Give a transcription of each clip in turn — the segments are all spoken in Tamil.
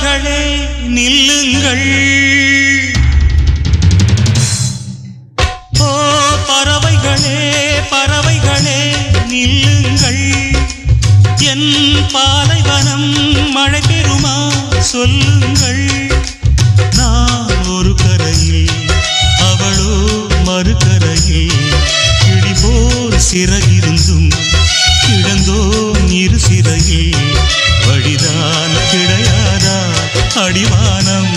தாய்களே நில்லுங்கள். ஓ பறவைகளே பறவைகளே நில்லுங்கள். என் பாலைவனம் மழை பெறுமா சொல்லுங்கள். நான் ஒரு கரையில் அவளோ மறுக்கரையில் கிளி சிறகிருந்தும் கிடந்தோம் இரு சிறையில் வழிதான் అడివానం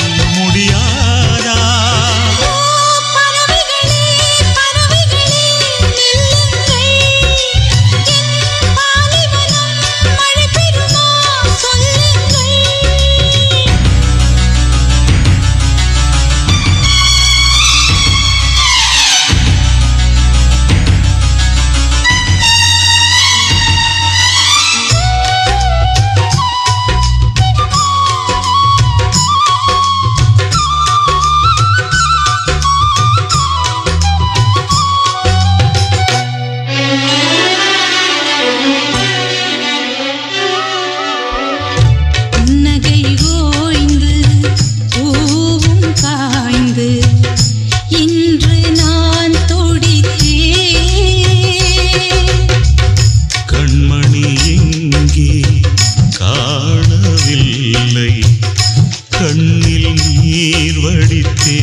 நீர் வடித்தே.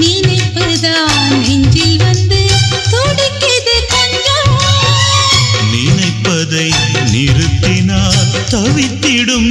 நினைப்புதான் நெஞ்சில் வந்து துடிக்குது கொஞ்சம் நினைப்பதை நிறுத்தினால் தவித்திடும்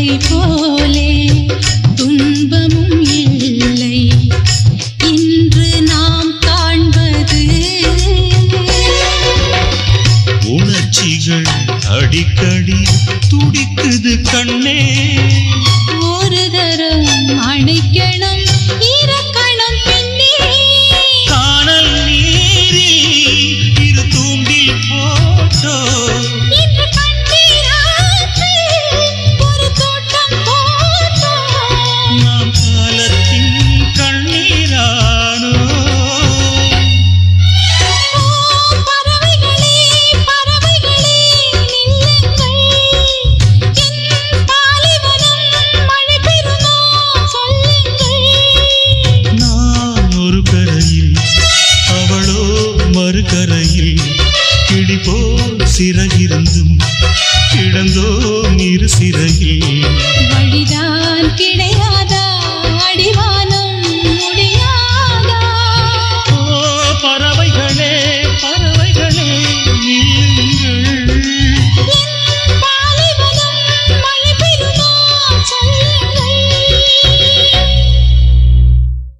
காதலை போலே துன்பமும் இல்லை. இன்று நாம் காண்பது உணர்ச்சிகள் அடிக்கடி துடிக்குது கண்ணே. கரையில் கிளி போல் சிறகிருந்தும் கிடந்தோம் இரு சிறையில்.